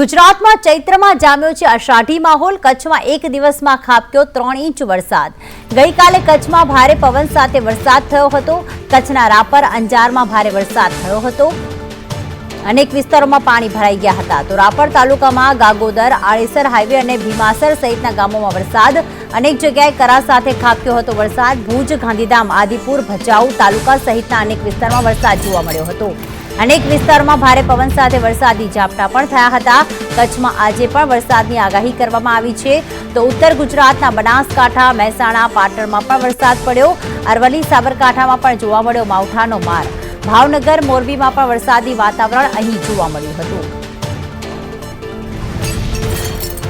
ગુજરાતમાં ચૈત્રમાં જામ્યો છે અષાઢી માહોલ. કચ્છમાં એક દિવસમાં ખાબક્યો ત્રણ ઇંચ વરસાદ. ગઈકાલે કચ્છમાં ભારે પવન સાથે વરસાદ થયો હતો. કચ્છના રાપર અંજારમાં ભારે વરસાદ થયો હતો. અનેક વિસ્તારોમાં પાણી ભરાઈ ગયા હતા. તો રાપર તાલુકામાં ગાગોદર, આળેસર હાઈવે અને ભીમાસર સહિતના ગામોમાં વરસાદ. અનેક જગ્યાએ કરા સાથે ખાબક્યો હતો વરસાદ. ભુજ, ગાંધીધામ, આદિપુર, ભચાઉ તાલુકા સહિતના અનેક વિસ્તારમાં વરસાદ જોવા મળ્યો હતો. અનેક વિસ્તારોમાં ભારે પવન સાથે વરસાદી ઝાપટા પણ થયા હતા. કચ્છમાં આજે પણ વરસાદની આગાહી કરવામાં આવી છે. તો ઉત્તર ગુજરાતના બનાસકાંઠા, મહેસાણા, પાટણમાં પણ વરસાદ પડ્યો. અરવલ્લી, સાબરકાંઠામાં પણ જોવા મળ્યો માવઠાનો માર. ભાવનગર, મોરબીમાં પણ વરસાદી વાતાવરણ અહીં જોવા મળ્યું હતું.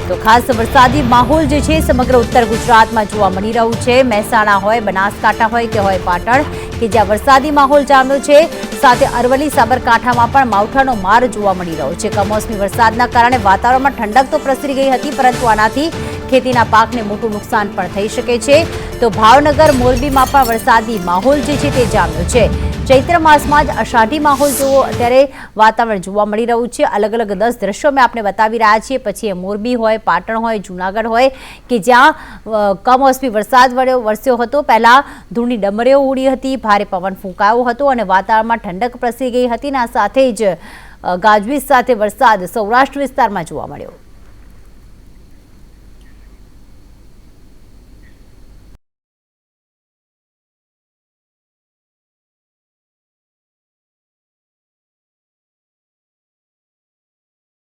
તો ખાસ વરસાદી માહોલ જે છે સમગ્ર ઉત્તર ગુજરાતમાં જોવા મળી રહ્યું છે. મહેસાણા હોય, બનાસકાંઠા હોય કે હોય પાટણ કે જ્યાં વરસાદી માહોલ જામ્યો છે. સાથે અરવલ્લી, સાબરકાંઠામાં પણ માવઠાનો માર જોવા મળી રહ્યો છે. કમોસમી વરસાદના કારણે વાતાવરણમાં ઠંડક તો પ્રસરી ગઈ હતી, પરંતુ આનાથી ખેતીના પાકને મોટું નુકસાન પણ થઈ શકે છે. તો ભાવનગર, મોરબીમાં પણ વરસાદી માહોલ જે છે તે જામ્યો છે. ચૈત્ર માસમાં જ અષાઢી માહોલ જેવો અત્યારે વાતાવરણ જોવા મળી રહ્યું છે. અલગ અલગ દસ દ્રશ્યો મેં આપને બતાવી રહ્યા છીએ. પછી એ મોરબી હોય, પાટણ હોય, જુનાગઢ હોય કે જ્યાં કમોસમી વરસાદ વળ્યો, વરસ્યો હતો. પહેલાં ધૂળની ડમરીઓ ઉડી હતી, ભારે પવન ફૂંકાયો હતો અને વાતાવરણમાં ઠંડક પ્રસરી ગઈ હતી અને સાથે જ ગાજવીજ સાથે વરસાદ સૌરાષ્ટ્ર વિસ્તારમાં જોવા મળ્યો.